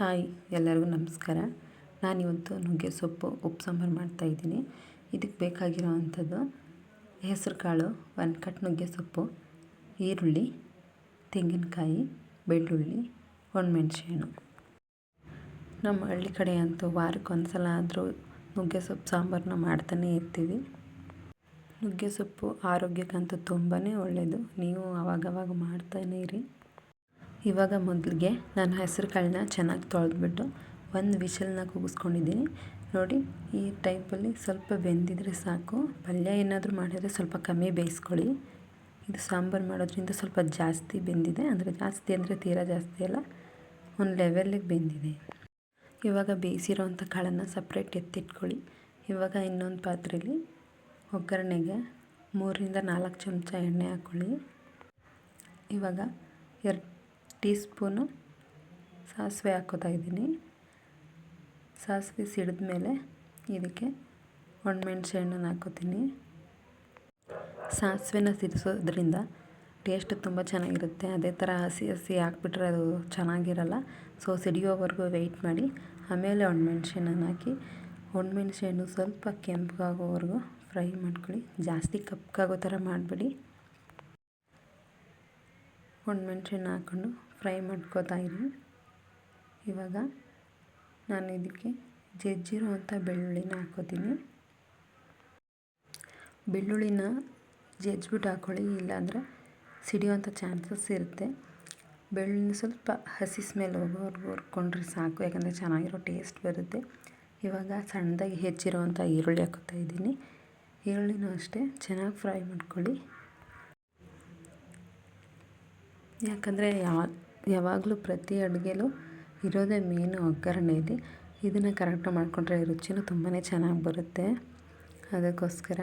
Hi, ಎಲ್ಲರಿಗೂ ನಮಸ್ಕಾರ. ನಾನಿವತ್ತು ನುಗ್ಗೆ ಸೊಪ್ಪು, ಉಪ್ಪು, ಸಾಂಬಾರು ಮಾಡ್ತಾಯಿದ್ದೀನಿ ಇದಕ್ಕೆ ಬೇಕಾಗಿರೋ ಅಂಥದ್ದು ಹೆಸರು ಒಂದು ಕಟ್ ನುಗ್ಗೆ ಸೊಪ್ಪು, ಈರುಳ್ಳಿ, ತೆಂಗಿನಕಾಯಿ, ಬೆಳ್ಳುಳ್ಳಿ ಒಣಮೆಣ್ಸಿಹಣ್ಣು ನಮ್ಮ ಹಳ್ಳಿ ಕಡೆ ಅಂತೂ ವಾರಕ್ಕೆ ಒಂದು ಸಲ ಆದರೂ ನುಗ್ಗೆ ಸೊಪ್ಪು, ಸಾಂಬಾರನ್ನ ಮಾಡ್ತಾನೇ ಇರ್ತೀವಿ. ನುಗ್ಗೆ ಸೊಪ್ಪು ಆರೋಗ್ಯಕ್ಕಂತೂ ತುಂಬಾ ಒಳ್ಳೆಯದು ನೀವು ಅವಾಗವಾಗ ಮಾಡ್ತಾನೇ ಇರಿ. ಇವಾಗ ಮೊದಲಿಗೆ ನಾನು ಹೆಸರು ಕಾಳನ್ನ ಚೆನ್ನಾಗಿ ತೊಳೆದ್ಬಿಟ್ಟು ಒಂದು ವಿಷಲನ್ನ ಕೂಗಿಸ್ಕೊಂಡಿದ್ದೀನಿ. ನೋಡಿ, ಈ ಟೈಪಲ್ಲಿ ಸ್ವಲ್ಪ ಬೆಂದಿದ್ರೆ ಸಾಕು. ಪಲ್ಯ ಏನಾದರೂ ಮಾಡಿದರೆ ಸ್ವಲ್ಪ ಕಮ್ಮಿ ಬೇಯಿಸ್ಕೊಳ್ಳಿ. ಇದು ಸಾಂಬಾರು ಮಾಡೋದ್ರಿಂದ ಸ್ವಲ್ಪ ಜಾಸ್ತಿ ಬೆಂದಿದೆ. ಅಂದರೆ ಜಾಸ್ತಿ ಅಂದರೆ ತೀರಾ ಜಾಸ್ತಿ ಅಲ್ಲ, ಒಂದು ಲೆವೆಲ್ಲಿಗೆ ಬೆಂದಿದೆ. ಇವಾಗ ಬೇಯಿಸಿರೋವಂಥ ಕಾಳನ್ನು ಸಪ್ರೇಟ್ ಎತ್ತಿಟ್ಕೊಳ್ಳಿ. ಇವಾಗ ಇನ್ನೊಂದು ಪಾತ್ರೆಯಲ್ಲಿ ಒಗ್ಗರಣೆಗೆ ಮೂರರಿಂದ ನಾಲ್ಕು ಚಮಚ ಎಣ್ಣೆ ಹಾಕ್ಕೊಳ್ಳಿ ಇವಾಗ ಎರಡು ಟೀ ಸ್ಪೂನು ಸಾಸಿವೆ ಹಾಕೋತಾ ಇದ್ದೀನಿ. ಸಾಸಿವೆ ಸಿಡಿದ ಮೇಲೆ ಇದಕ್ಕೆ ಒಣಮೆಣ್ಸೆ ಹಣ್ಣನ್ನು ಹಾಕೋತೀನಿ. ಸಾಸಿವೆನ ಸಿಡಿಸೋದ್ರಿಂದ ಟೇಸ್ಟ್ ತುಂಬ ಚೆನ್ನಾಗಿರುತ್ತೆ. ಅದೇ ಥರ ಹಸಿ ಹಸಿ ಹಾಕ್ಬಿಟ್ರೆ ಅದು ಚೆನ್ನಾಗಿರಲ್ಲ. ಸೊ, ಸಿಡಿಯೋವರೆಗೂ ವೆಯ್ಟ್ ಮಾಡಿ. ಆಮೇಲೆ ಒಣಮೆಣ್ಸೆ ಹಣ್ಣನ್ನು ಹಾಕಿ ಒಣಮೆಣ್ಸೆ ಹಣ್ಣು ಸ್ವಲ್ಪ ಕೆಂಪಗಾಗೋವರೆಗೂ ಫ್ರೈ ಮಾಡ್ಕೊಳ್ಳಿ. ಜಾಸ್ತಿ ಕಪ್ಪಗಾಗೋ ಥರ ಮಾಡಬೇಡಿ. ಹಣ್ಣು ಹಾಕ್ಕೊಂಡು ಫ್ರೈ ಮಾಡ್ಕೋತಾ ಇದ್ದೀನಿ. ಇವಾಗ ನಾನು ಇದಕ್ಕೆ ಜಜ್ಜಿರುವಂಥ ಬೆಳ್ಳುಳ್ಳಿನ ಹಾಕೋತೀನಿ ಬೆಳ್ಳುಳ್ಳಿನ ಜಜ್ಜಿಬಿಟ್ಟು ಹಾಕ್ಕೊಳ್ಳಿ ಇಲ್ಲಾಂದರೆ ಸಿಡಿಯುವಂಥ ಚಾನ್ಸಸ್ ಇರುತ್ತೆ. ಬೆಳ್ಳುಳ್ಳಿನ ಸ್ವಲ್ಪ ಹಸಿ ಸ್ಮೆಲ್ ಹೋಗೋವರೆಗೂ ಹುರ್ಕೊಂಡ್ರೆ ಸಾಕು, ಯಾಕಂದರೆ ಚೆನ್ನಾಗಿರೋ ಟೇಸ್ಟ್ ಬರುತ್ತೆ. ಇವಾಗ ಸಣ್ಣದಾಗಿ ಹೆಚ್ಚಿರೋವಂಥ ಈರುಳ್ಳಿ ಹಾಕೋತಾ ಇದ್ದೀನಿ. ಈರುಳ್ಳಿನೂ ಅಷ್ಟೇ, ಚೆನ್ನಾಗಿ ಫ್ರೈ ಮಾಡ್ಕೊಳ್ಳಿ. ಯಾಕಂದರೆ ಯಾವ ಯಾವಾಗಲೂ ಪ್ರತಿ ಅಡುಗೆಲೂ ಇರೋದೇ ಮೇನು ಇದೆ. ಇದನ್ನು ಕರೆಕ್ಟಾಗಿ ಮಾಡಿಕೊಂಡ್ರೆ ರುಚಿನೂ ತುಂಬಾ ಚೆನ್ನಾಗಿ ಬರುತ್ತೆ. ಅದಕ್ಕೋಸ್ಕರ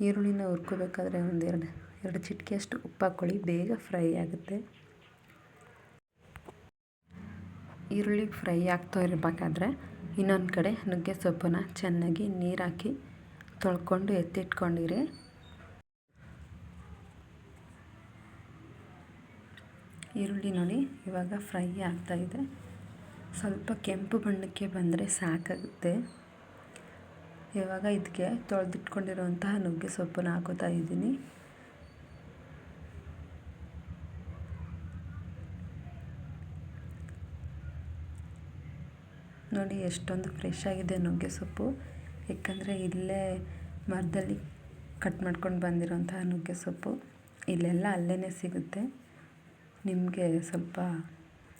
ಈರುಳ್ಳಿನ ಹುರ್ಕೋಬೇಕಾದ್ರೆ ಒಂದೆರಡು ಎರಡು ಚಿಟಿಕೆಯಷ್ಟು ಉಪ್ಪು ಹಾಕ್ಕೊಳ್ಳಿ ಬೇಗ ಫ್ರೈ ಆಗುತ್ತೆ. ಈರುಳ್ಳಿ ಫ್ರೈ ಆಗ್ತಾ ಇರಬೇಕಾದ್ರೆ ಇನ್ನೊಂದು ಕಡೆ ನುಗ್ಗೆ ಸೊಪ್ಪನ್ನು ಚೆನ್ನಾಗಿ ನೀರು ಹಾಕಿ ತೊಳ್ಕೊಂಡು ಎತ್ತಿಟ್ಕೊಂಡಿರಿ. ಈರುಳ್ಳಿ ನೋಡಿ, ಇವಾಗ ಫ್ರೈ ಆಗ್ತಾಯಿದೆ ಸ್ವಲ್ಪ ಕೆಂಪು ಬಣ್ಣಕ್ಕೆ ಬಂದರೆ ಸಾಕಾಗುತ್ತೆ. ಇವಾಗ ಇದಕ್ಕೆ ತೊಳೆದಿಟ್ಕೊಂಡಿರುವಂತಹ ನುಗ್ಗೆ ಸೊಪ್ಪನ್ನು ಹಾಕೋತಾ ಇದ್ದೀನಿ. ನೋಡಿ, ಎಷ್ಟೊಂದು ಫ್ರೆಶ್ ಆಗಿದೆ ನುಗ್ಗೆ ಸೊಪ್ಪು. ಯಾಕಂದರೆ ಇಲ್ಲೇ ಮರದಲ್ಲಿ ಕಟ್ ಮಾಡ್ಕೊಂಡು ಬಂದಿರೋಂತಹ ನುಗ್ಗೆ ಸೊಪ್ಪು. ಇಲ್ಲೆಲ್ಲ ಅಲ್ಲೇ ಸಿಗುತ್ತೆ. ನಿಮಗೆ ಸ್ವಲ್ಪ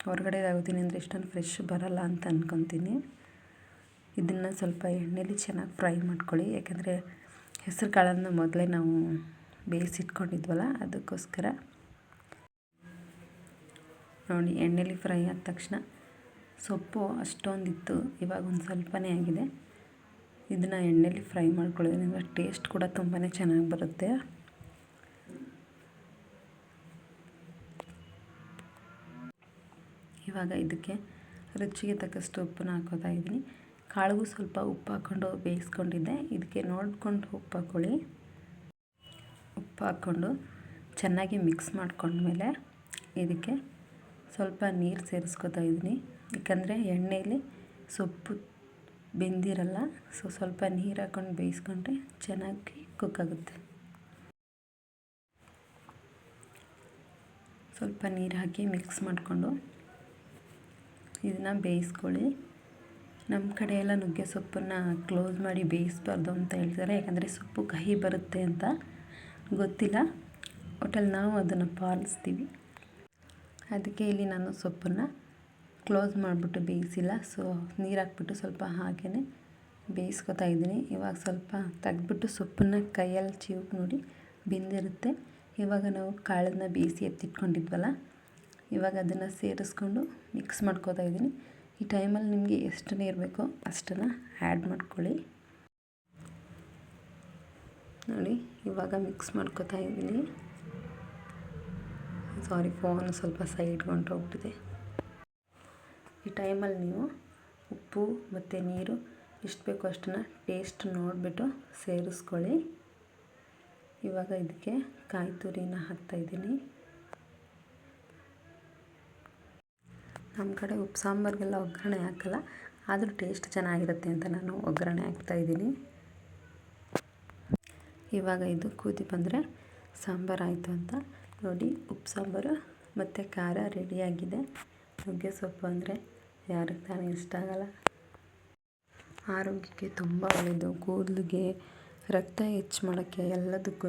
ಹೊರಗಡೆ ಆಗೋತೀನಿ ಅಂದರೆ ಇಷ್ಟೊಂದು ಫ್ರೆಶ್ ಬರಲ್ಲ ಅಂತ ಅಂದ್ಕೊತೀನಿ ಇದನ್ನು ಸ್ವಲ್ಪ ಎಣ್ಣೆಲಿ ಚೆನ್ನಾಗಿ ಫ್ರೈ ಮಾಡ್ಕೊಳ್ಳಿ. ಯಾಕೆಂದರೆ ಹೆಸರು ಕಾಳನ್ನು ಮೊದಲೇ ನಾವು ಬೇಯಿಸಿಟ್ಕೊಂಡಿದ್ವಲ್ಲ, ಅದಕ್ಕೋಸ್ಕರ. ನೋಡಿ, ಎಣ್ಣೆಲಿ ಫ್ರೈ ಆದ ತಕ್ಷಣ ಸೊಪ್ಪು ಅಷ್ಟೊಂದಿತ್ತು, ಇವಾಗ ಒಂದು ಸ್ವಲ್ಪನೇ ಆಗಿದೆ. ಇದನ್ನು ಎಣ್ಣೆಲಿ ಫ್ರೈ ಮಾಡ್ಕೊಳ್ಳೋದ್ರಿಂದ ಟೇಸ್ಟ್ ಕೂಡ ತುಂಬಾ ಚೆನ್ನಾಗಿ ಬರುತ್ತೆ. ಇವಾಗ ಇದಕ್ಕೆ ರುಚಿಗೆ ತಕ್ಕಷ್ಟು ಉಪ್ಪನ್ನ ಹಾಕೋತಾ ಇದ್ದೀನಿ. ಕಾಳಿಗೂ ಸ್ವಲ್ಪ ಉಪ್ಪು ಹಾಕ್ಕೊಂಡು ಬೇಯಿಸ್ಕೊಂಡಿದ್ದೆ. ಇದಕ್ಕೆ ನೋಡ್ಕೊಂಡು ಉಪ್ಪು ಹಾಕ್ಕೊಳ್ಳಿ ಉಪ್ಪು ಹಾಕ್ಕೊಂಡು ಚೆನ್ನಾಗಿ ಮಿಕ್ಸ್ ಮಾಡ್ಕೊಂಡ್ಮೇಲೆ ಇದಕ್ಕೆ ಸ್ವಲ್ಪ ನೀರು ಸೇರಿಸ್ಕೊತಾ ಇದ್ದೀನಿ. ಯಾಕಂದರೆ ಎಣ್ಣೆಯಲ್ಲಿ ಸೊಪ್ಪು ಬೆಂದಿರಲ್ಲ, ಸೊ ಸ್ವಲ್ಪ ನೀರು ಹಾಕ್ಕೊಂಡು ಬೇಯಿಸ್ಕೊಂಡ್ರೆ ಚೆನ್ನಾಗಿ ಕುಕ್ ಆಗುತ್ತೆ. ಸ್ವಲ್ಪ ನೀರು ಹಾಕಿ ಮಿಕ್ಸ್ ಮಾಡಿಕೊಂಡು ಇದನ್ನು ಬೇಯಿಸ್ಕೊಳ್ಳಿ. ನಮ್ಮ ಕಡೆ ನುಗ್ಗೆ ಸೊಪ್ಪನ್ನು ಕ್ಲೋಸ್ ಮಾಡಿ ಬೇಯಿಸ್ಬಾರ್ದು ಅಂತ ಹೇಳ್ತಾರೆ. ಯಾಕಂದರೆ ಸೊಪ್ಪು ಕಹಿ ಬರುತ್ತೆ ಅಂತ ಗೊತ್ತಿಲ್ಲ. ಒಟ್ಟಲ್ಲಿ ನಾವು ಅದನ್ನು ಪಾಲಿಸ್ತೀವಿ. ಅದಕ್ಕೆ ಇಲ್ಲಿ ನಾನು ಸೊಪ್ಪನ್ನು ಕ್ಲೋಸ್ ಮಾಡಿಬಿಟ್ಟು ಬೇಯಿಸಿಲ್ಲ. ಸೊ ನೀರು ಹಾಕ್ಬಿಟ್ಟು ಸ್ವಲ್ಪ ಹಾಗೇ ಬೇಯಿಸ್ಕೊತಾ ಇದ್ದೀನಿ. ಇವಾಗ ಸ್ವಲ್ಪ ತೆಗೆದ್ಬಿಟ್ಟು ಸೊಪ್ಪನ್ನು ಕೈಯಲ್ಲಿ ಚಿವುಕ್ ನೋಡಿ, ಬೆಂದಿರುತ್ತೆ. ಇವಾಗ ನಾವು ಕಾಳನ್ನ ಬೇಯಿಸಿ ಎತ್ತಿಟ್ಕೊಂಡಿದ್ವಲ್ಲ ಇವಾಗ ಅದನ್ನು ಸೇರಿಸ್ಕೊಂಡು ಮಿಕ್ಸ್ ಮಾಡ್ಕೋತಾ ಇದ್ದೀನಿ. ಈ ಟೈಮಲ್ಲಿ ನಿಮಗೆ ಎಷ್ಟು ನೀರು ಬೇಕೋ ಅಷ್ಟನ್ನು ಆ್ಯಡ್ ಮಾಡ್ಕೊಳ್ಳಿ. ನೋಡಿ, ಇವಾಗ ಮಿಕ್ಸ್ ಮಾಡ್ಕೋತಾ ಇದ್ದೀನಿ. ಸಾರಿ ಫೋನ್ ಸ್ವಲ್ಪ ಸೈಡ್ಗೆ ಹೊಂಟೋಗ್ಬಿಟ್ಟಿದೆ ಈ ಟೈಮಲ್ಲಿ ನೀವು ಉಪ್ಪು ಮತ್ತು ನೀರು ಎಷ್ಟು ಬೇಕೋ ಅಷ್ಟನ್ನು ಟೇಸ್ಟ್ ನೋಡಿಬಿಟ್ಟು ಸೇರಿಸ್ಕೊಳ್ಳಿ. ಇವಾಗ ಇದಕ್ಕೆ ಕಾಯಿ ತುರಿನ ಹಾಕ್ತಾಯಿದ್ದೀನಿ ನಮ್ಮ ಕಡೆ ಉಪ್ಪು, ಸಾಂಬಾರಿಗೆಲ್ಲ ಒಗ್ಗರಣೆ ಹಾಕಲ್ಲ. ಆದರೂ ಟೇಸ್ಟ್ ಚೆನ್ನಾಗಿರುತ್ತೆ ಅಂತ ನಾನು ಒಗ್ಗರಣೆ ಹಾಕ್ತಾಯಿದ್ದೀನಿ ಇವಾಗ ಇದು ಕೂದಿ ಬಂದರೆ ಸಾಂಬಾರು ಆಯಿತು ಅಂತ. ನೋಡಿ, ಉಪ್ಪು, ಸಾಂಬಾರು ಮತ್ತು ಖಾರ ರೆಡಿಯಾಗಿದೆ ನುಗ್ಗೆ ಸೊಪ್ಪು ಅಂದರೆ ಯಾರಿಗೆ ತಾನೇ ಇಷ್ಟ ಆಗಲ್ಲ. ಆರೋಗ್ಯಕ್ಕೆ ತುಂಬ ಒಳ್ಳೆಯದು ಕೂದಲಿಗೆ ರಕ್ತ ಹೆಚ್ಚು ಮಾಡೋಕ್ಕೆ ಎಲ್ಲದಕ್ಕೂ